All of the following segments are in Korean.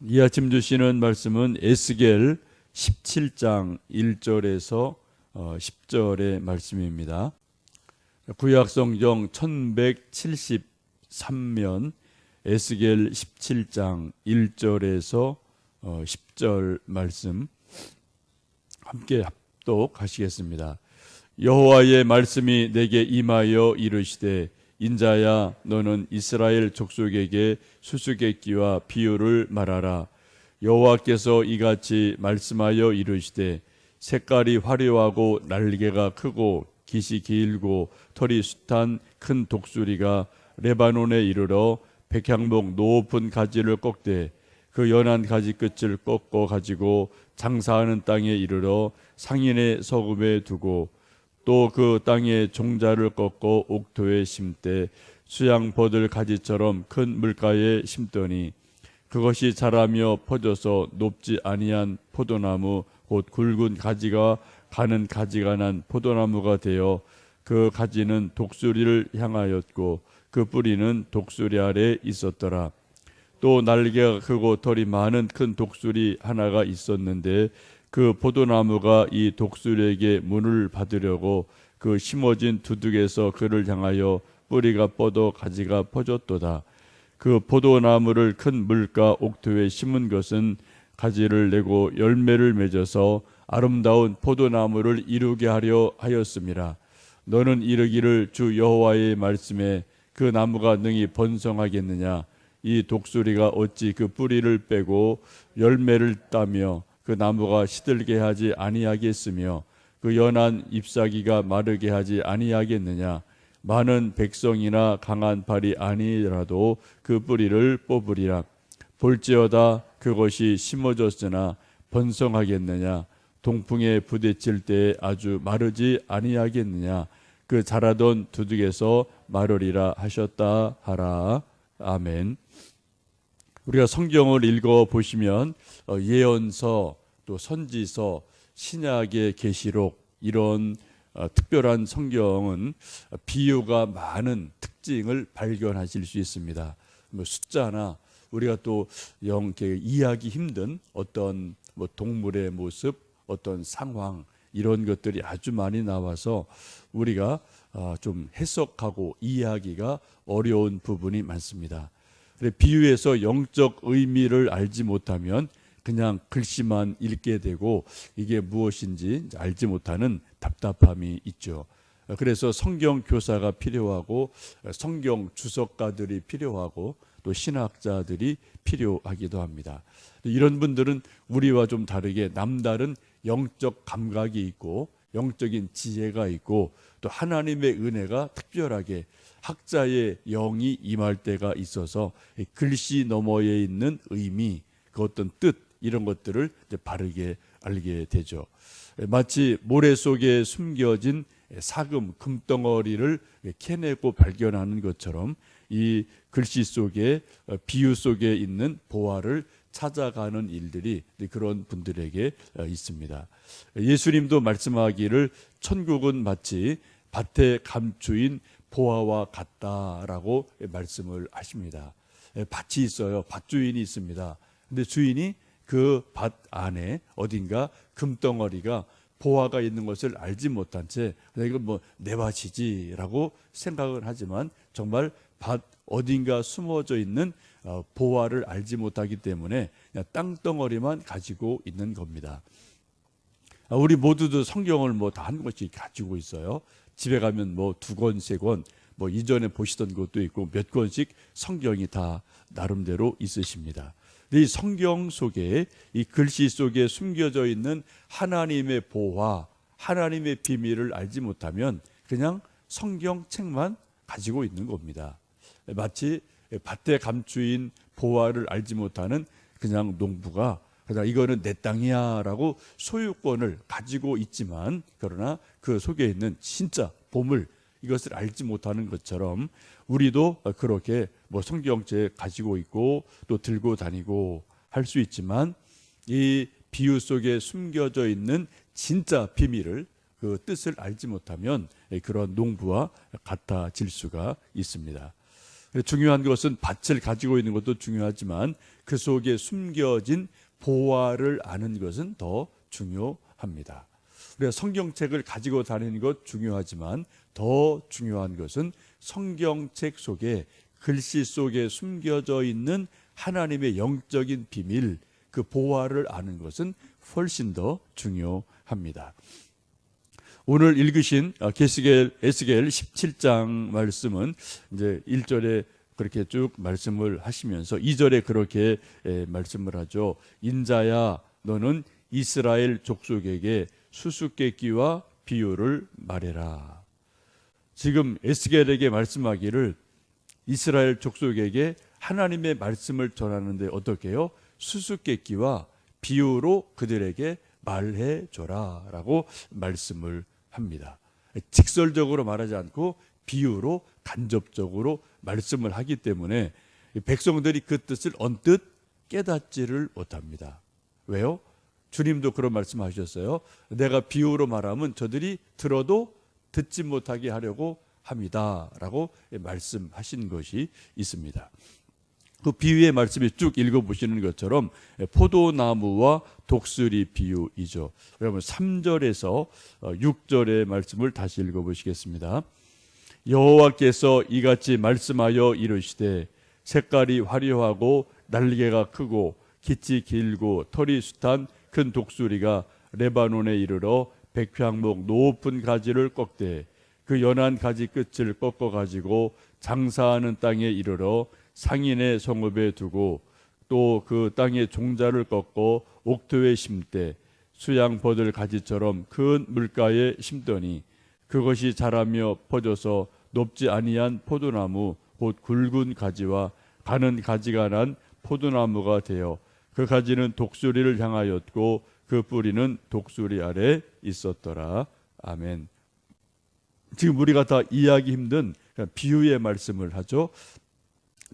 이 아침 주시는 말씀은 에스겔 17장 1절에서 10절의 말씀입니다. 구약 성경 1173면 에스겔 17장 1절에서 10절 말씀 함께 합독하시겠습니다. 여호와의 말씀이 내게 임하여 이르시되 인자야 너는 이스라엘 족속에게 수수께끼와 비유를 말하라. 여호와께서 이같이 말씀하여 이르시되 색깔이 화려하고 날개가 크고 깃이 길고 털이 숱한 큰 독수리가 레바논에 이르러 백향목 높은 가지를 꺾되 그 연한 가지 끝을 꺾어 가지고 장사하는 땅에 이르러 상인의 서금에 두고 또 그 땅에 종자를 꺾어 옥토에 심되 수양 버들 가지처럼 큰 물가에 심더니 그것이 자라며 퍼져서 높지 아니한 포도나무 곧 굵은 가지가 가는 가지가 난 포도나무가 되어 그 가지는 독수리를 향하였고 그 뿌리는 독수리 아래 있었더라. 또 날개가 크고 털이 많은 큰 독수리 하나가 있었는데 그 포도나무가 이 독수리에게 문을 받으려고 그 심어진 두둑에서 그를 향하여 뿌리가 뻗어 가지가 퍼졌도다. 그 포도나무를 큰 물가 옥토에 심은 것은 가지를 내고 열매를 맺어서 아름다운 포도나무를 이루게 하려 하였습니다. 너는 이르기를 주 여호와의 말씀에 그 나무가 능히 번성하겠느냐? 이 독수리가 어찌 그 뿌리를 빼고 열매를 따며 그 나무가 시들게 하지 아니하겠으며 그 연한 잎사귀가 마르게 하지 아니하겠느냐? 많은 백성이나 강한 발이 아니라도 그 뿌리를 뽑으리라. 볼지어다 그것이 심어졌으나 번성하겠느냐? 동풍에 부딪힐 때 아주 마르지 아니하겠느냐? 그 자라던 두둑에서 마르리라 하셨다 하라. 아멘. 우리가 성경을 읽어 보시면 어, 예언서 또 선지서 신약의 계시록 이런 어, 특별한 성경은 비유가 많은 특징을 발견하실 수 있습니다. 뭐 숫자나 우리가 또 영 이해하기 힘든 어떤 뭐 동물의 모습, 어떤 상황 이런 것들이 아주 많이 나와서 우리가 아, 좀 해석하고 이해하기가 어려운 부분이 많습니다. 비유에서 영적 의미를 알지 못하면 그냥 글씨만 읽게 되고 이게 무엇인지 알지 못하는 답답함이 있죠. 그래서 성경 교사가 필요하고 성경 주석가들이 필요하고 또 신학자들이 필요하기도 합니다. 이런 분들은 우리와 좀 다르게 남다른 영적 감각이 있고 영적인 지혜가 있고 또 하나님의 은혜가 특별하게 학자의 영이 임할 때가 있어서 글씨 너머에 있는 의미, 그 어떤 뜻 이런 것들을 바르게 알게 되죠. 마치 모래 속에 숨겨진 사금 금덩어리를 캐내고 발견하는 것처럼 이 글씨 속에 비유 속에 있는 보화를 찾아가는 일들이 그런 분들에게 있습니다. 예수님도 말씀하기를 천국은 마치 밭에 감추인 보화와 같다라고 말씀을 하십니다. 밭이 있어요. 밭 주인이 있습니다. 근데 주인이 그 밭 안에 어딘가 금덩어리가 보화가 있는 것을 알지 못한 채 이건 뭐 내 밭이지라고 생각을 하지만 정말 밭 어딘가 숨어져 있는 어, 보화를 알지 못하기 때문에 땅덩어리만 가지고 있는 겁니다. 아, 우리 모두도 성경을 뭐 다한 권씩 가지고 있어요. 집에 가면 뭐 두 권, 세 권, 뭐 이전에 보시던 것도 있고 몇 권씩 성경이 다 나름대로 있으십니다. 이 성경 속에 이 글씨 속에 숨겨져 있는 하나님의 보화, 하나님의 비밀을 알지 못하면 그냥 성경 책만 가지고 있는 겁니다. 마치 밭에 감추인 보화를 알지 못하는 그냥 농부가 그냥 이거는 내 땅이야라고 소유권을 가지고 있지만 그러나 그 속에 있는 진짜 보물 이것을 알지 못하는 것처럼 우리도 그렇게 뭐 성경책 가지고 있고 또 들고 다니고 할 수 있지만 이 비유 속에 숨겨져 있는 진짜 비밀을 그 뜻을 알지 못하면 그런 농부와 같아질 수가 있습니다. 중요한 것은 밭을 가지고 있는 것도 중요하지만 그 속에 숨겨진 보화를 아는 것은 더 중요합니다. 우리가 성경책을 가지고 다니는 것 중요하지만 더 중요한 것은 성경책 속에 글씨 속에 숨겨져 있는 하나님의 영적인 비밀, 그 보화를 아는 것은 훨씬 더 중요합니다. 오늘 읽으신 어, 게스겔 에스겔 17장 말씀은 이제 1절에 그렇게 쭉 말씀을 하시면서 2절에 그렇게 에, 말씀을 하죠. 인자야 너는 이스라엘 족속에게 수수께끼와 비유를 말해라. 지금 에스겔에게 말씀하기를 이스라엘 족속에게 하나님의 말씀을 전하는데 어떻게요? 수수께끼와 비유로 그들에게 말해 줘라라고 말씀을 합니다. 직설적으로 말하지 않고 비유로 간접적으로 말씀을 하기 때문에 백성들이 그 뜻을 언뜻 깨닫지를 못합니다. 왜요? 주님도 그런 말씀하셨어요. 내가 비유로 말하면 저들이 들어도 듣지 못하게 하려고 합니다라고 말씀하신 것이 있습니다. 그 비유의 말씀이 쭉 읽어보시는 것처럼 포도나무와 독수리 비유이죠. 여러분 3절에서 6절의 말씀을 다시 읽어보시겠습니다. 여호와께서 이같이 말씀하여 이르시되 색깔이 화려하고 날개가 크고 깃이 길고 털이 숱한 큰 독수리가 레바논에 이르러 백향목 높은 가지를 꺾되 그 연한 가지 끝을 꺾어 가지고 장사하는 땅에 이르러 상인의 성읍에 두고 또 그 땅의 종자를 꺾고 옥토에 심되 수양 버들 가지처럼 큰 물가에 심더니 그것이 자라며 퍼져서 높지 아니한 포도나무 곧 굵은 가지와 가는 가지가 난 포도나무가 되어 그 가지는 독수리를 향하였고 그 뿌리는 독수리 아래 있었더라. 아멘. 지금 우리가 다 이해하기 힘든 비유의 말씀을 하죠.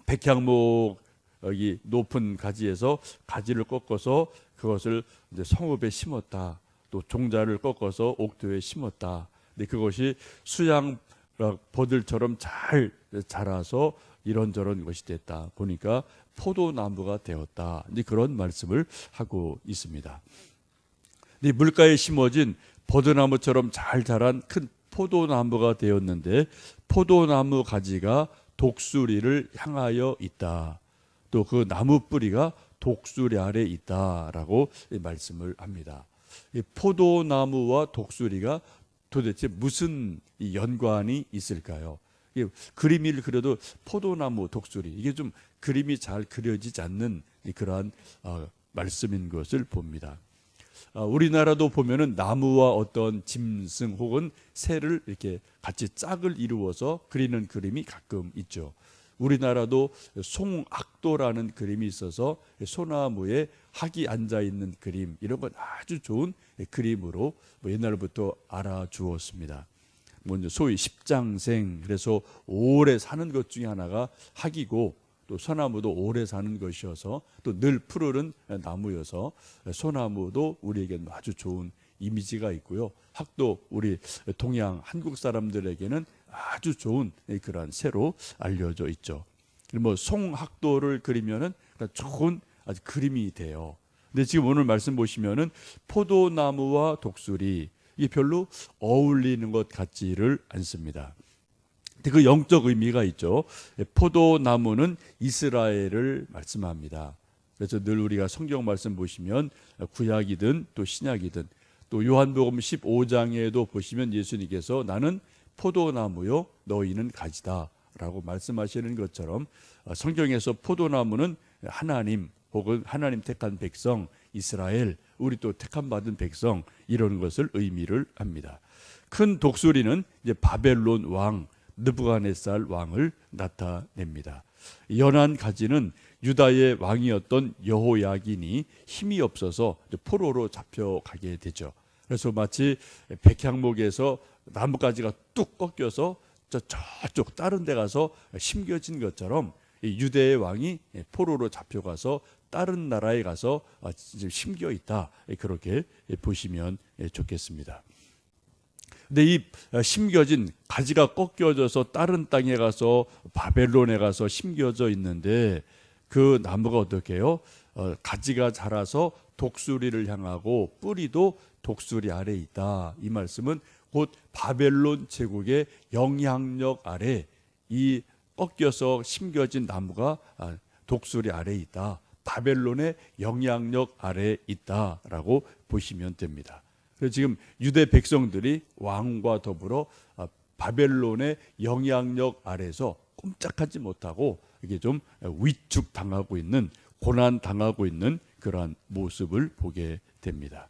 백향목 여기 높은 가지에서 가지를 꺾어서 그것을 이제 성읍에 심었다. 또 종자를 꺾어서 옥토에 심었다. 근데 그것이 수양 버들처럼 잘 자라서 이런저런 것이 됐다. 보니까 포도나무가 되었다. 이제 그런 말씀을 하고 있습니다. 이 물가에 심어진 버드나무처럼 잘 자란 큰 포도나무가 되었는데 포도나무 가지가 독수리를 향하여 있다. 또 그 나무 뿌리가 독수리 아래 있다라고 말씀을 합니다. 이 포도나무와 독수리가 도대체 무슨 연관이 있을까요? 그림을 그려도 포도나무, 독수리 이게 좀 그림이 잘 그려지지 않는 그러한 어, 말씀인 것을 봅니다. 어, 우리나라도 보면은 나무와 어떤 짐승 혹은 새를 이렇게 같이 짝을 이루어서 그리는 그림이 가끔 있죠. 우리나라도 송악도라는 그림이 있어서 소나무에 학이 앉아 있는 그림 이런 건 아주 좋은 그림으로 뭐 옛날부터 알아주었습니다. 먼저 소위 십장생 그래서 오래 사는 것 중에 하나가 학이고 또 소나무도 오래 사는 것이어서 또 늘 푸르른 나무여서 소나무도 우리에게는 아주 좋은 이미지가 있고요. 학도 우리 동양 한국 사람들에게는 아주 좋은 그러한 새로 알려져 있죠. 뭐 송학도를 그리면은 좋은 아주 그림이 돼요. 근데 지금 오늘 말씀 보시면은 포도나무와 독수리 이게 별로 어울리는 것 같지를 않습니다. 그 영적 의미가 있죠. 포도나무는 이스라엘을 말씀합니다. 그래서 늘 우리가 성경 말씀 보시면 구약이든 또 신약이든 또 요한복음 15장에도 보시면 예수님께서 나는 포도나무요 너희는 가지다라고 말씀하시는 것처럼 성경에서 포도나무는 하나님 혹은 하나님 택한 백성 이스라엘 우리 또 택함 받은 백성 이런 것을 의미를 합니다. 큰 독수리는 이제 바벨론 왕 느부갓네살 왕을 나타냅니다. 연한 가지는 유다의 왕이었던 여호야긴이 힘이 없어서 포로로 잡혀가게 되죠. 그래서 마치 백향목에서 나뭇가지가 뚝 꺾여서 저 저쪽 다른 데 가서 심겨진 것처럼 유대의 왕이 포로로 잡혀가서 다른 나라에 가서 심겨 있다 그렇게 보시면 좋겠습니다. 근데 이 어, 심겨진 가지가 꺾여져서 다른 땅에 가서 바벨론에 가서 심겨져 있는데 그 나무가 어떻게 해요? 어, 가지가 자라서 독수리를 향하고 뿌리도 독수리 아래 있다. 이 말씀은 곧 바벨론 제국의 영향력 아래 이 꺾여서 심겨진 나무가 아, 독수리 아래 있다. 바벨론의 영향력 아래 있다라고 보시면 됩니다. 지금 유대 백성들이 왕과 더불어 아, 바벨론의 영향력 아래서 꼼짝하지 못하고 이게 좀 위축 당하고 있는 고난 당하고 있는 그러한 모습을 보게 됩니다.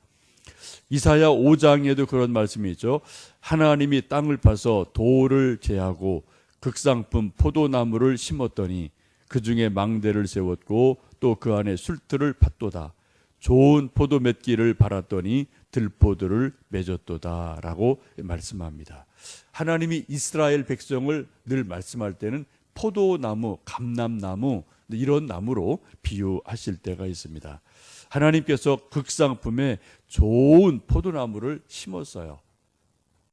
이사야 5장에도 그런 말씀이 있죠. 하나님이 땅을 파서 돌을 제하고 극상품 포도나무를 심었더니 그 중에 망대를 세웠고 또 그 안에 술틀을 팠도다. 좋은 포도 맺기를 바랐더니 들포도를 맺었도다라고 말씀합니다. 하나님이 이스라엘 백성을 늘 말씀할 때는 포도나무, 감람나무 이런 나무로 비유하실 때가 있습니다. 하나님께서 극상품에 좋은 포도나무를 심었어요.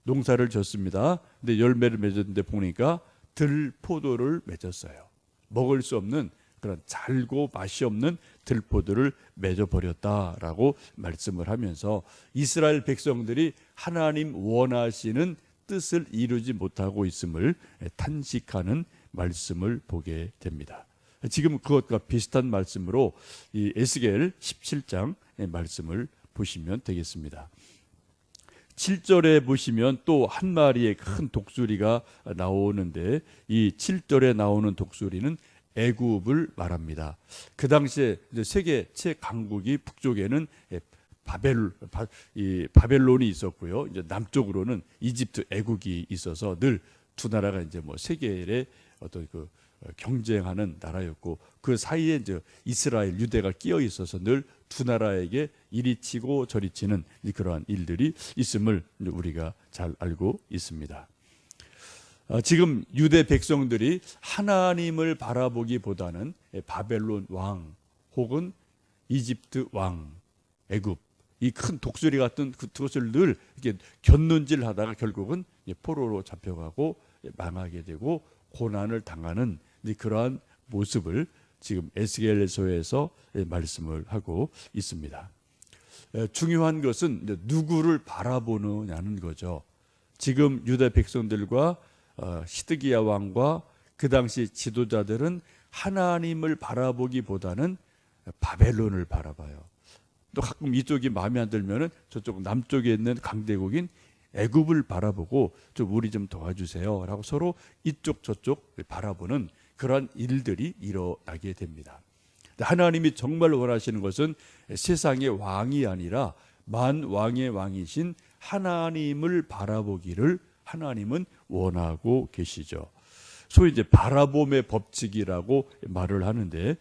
농사를 졌습니다. 근데 열매를 맺었는데 보니까 들포도를 맺었어요. 먹을 수 없는 그런 잘고 맛이 없는 들포도를 맺어 버렸다라고 말씀을 하면서 이스라엘 백성들이 하나님 원하시는 뜻을 이루지 못하고 있음을 탄식하는 말씀을 보게 됩니다. 지금 그것과 비슷한 말씀으로 이 에스겔 17장의 말씀을 보시면 되겠습니다. 7절에 보시면 또 한 마리의 큰 독수리가 나오는데 이 7절에 나오는 독수리는 애굽을 말합니다. 그 당시에 세계 최강국이 북쪽에는 바벨 바, 이 바벨론이 있었고요. 이제 남쪽으로는 이집트 애국이 있어서 늘 두 나라가 이제 뭐 세계의 어떤 그 경쟁하는 나라였고 그 사이에 이제 이스라엘 유대가 끼어 있어서 늘 두 나라에게 이리 치고 저리 치는 그러한 일들이 있음을 우리가 잘 알고 있습니다. 어, 지금 유대 백성들이 하나님을 바라보기보다는 바벨론 왕 혹은 이집트 왕, 애굽 이 큰 독수리 같은 그것을 늘 이렇게 견눈질하다가 결국은 포로로 잡혀가고 망하게 되고 고난을 당하는 그러한 모습을 지금 에스겔서에서 말씀을 하고 있습니다. 중요한 것은 누구를 바라보느냐는 거죠. 지금 유대 백성들과 어, 시드기야 왕과 그 당시 지도자들은 하나님을 바라보기보다는 바벨론을 바라봐요. 또 가끔 이쪽이 마음에 안 들면은 저쪽 남쪽에 있는 강대국인 애굽을 바라보고 좀 우리 좀 도와주세요라고 서로 이쪽 저쪽 바라보는 그러한 일들이 일어나게 됩니다. 하나님이 정말 원하시는 것은 세상의 왕이 아니라 만 왕의 왕이신 하나님을 바라보기를 하나님은 원하고 계시죠. 소위 이제 바라봄의 법칙이라고 말을 하는데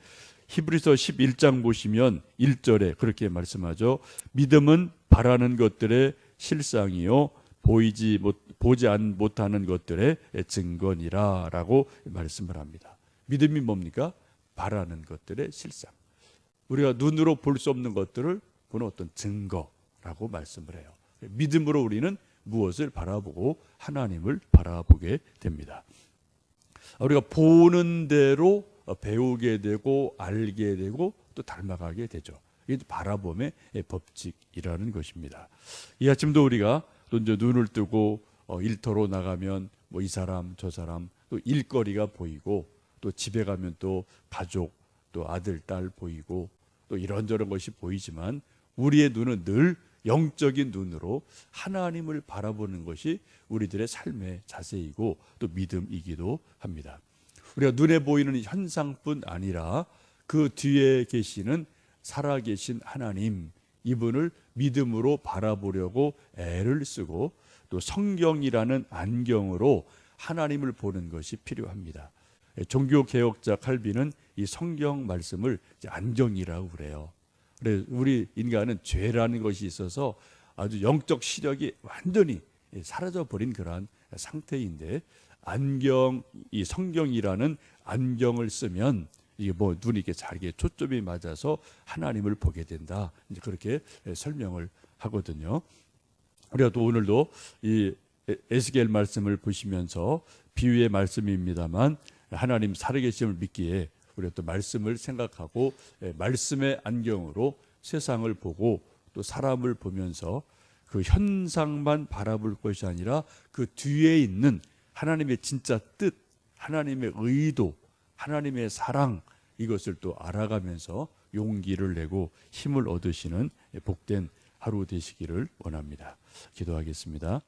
히브리서 11장 보시면 1절에 그렇게 말씀하죠. 믿음은 바라는 것들의 실상이요 보이지 못 보지 안 못하는 것들의 증거니라라고 말씀을 합니다. 믿음이 뭡니까? 바라는 것들의 실상. 우리가 눈으로 볼 수 없는 것들을 보는 어떤 증거라고 말씀을 해요. 믿음으로 우리는 무엇을 바라보고 하나님을 바라보게 됩니다. 우리가 보는 대로 배우게 되고 알게 되고 또 닮아가게 되죠. 이게 바라봄의 법칙이라는 것입니다. 이 아침도 우리가 또 이제 눈을 뜨고 어, 일터로 나가면 뭐 이 사람 저 사람 또 일거리가 보이고 또 집에 가면 또 가족 또 아들 딸 보이고 또 이런저런 것이 보이지만 우리의 눈은 늘 영적인 눈으로 하나님을 바라보는 것이 우리들의 삶의 자세이고 또 믿음이기도 합니다. 우리가 눈에 보이는 현상뿐 아니라 그 뒤에 계시는 살아계신 하나님 이분을 믿음으로 바라보려고 애를 쓰고 또 성경이라는 안경으로 하나님을 보는 것이 필요합니다. 종교 개혁자 칼빈은 이 성경 말씀을 안경이라고 그래요. 그래 우리 인간은 죄라는 것이 있어서 아주 영적 시력이 완전히 사라져 버린 그러한 상태인데 안경 이 성경이라는 안경을 쓰면 이게 뭐 눈이 이렇게 잘게 초점이 맞아서 하나님을 보게 된다. 이제 그렇게 설명을 하거든요. 우리가 또 오늘도 이 에- 에스겔 말씀을 보시면서 비유의 말씀입니다만 하나님 살아계심을 믿기에 우리가 또 말씀을 생각하고 에, 말씀의 안경으로 세상을 보고 또 사람을 보면서 그 현상만 바라볼 것이 아니라 그 뒤에 있는 하나님의 진짜 뜻, 하나님의 의도, 하나님의 사랑 이것을 또 알아가면서 용기를 내고 힘을 얻으시는 복된 하루 되시기를 원합니다. 기도하겠습니다.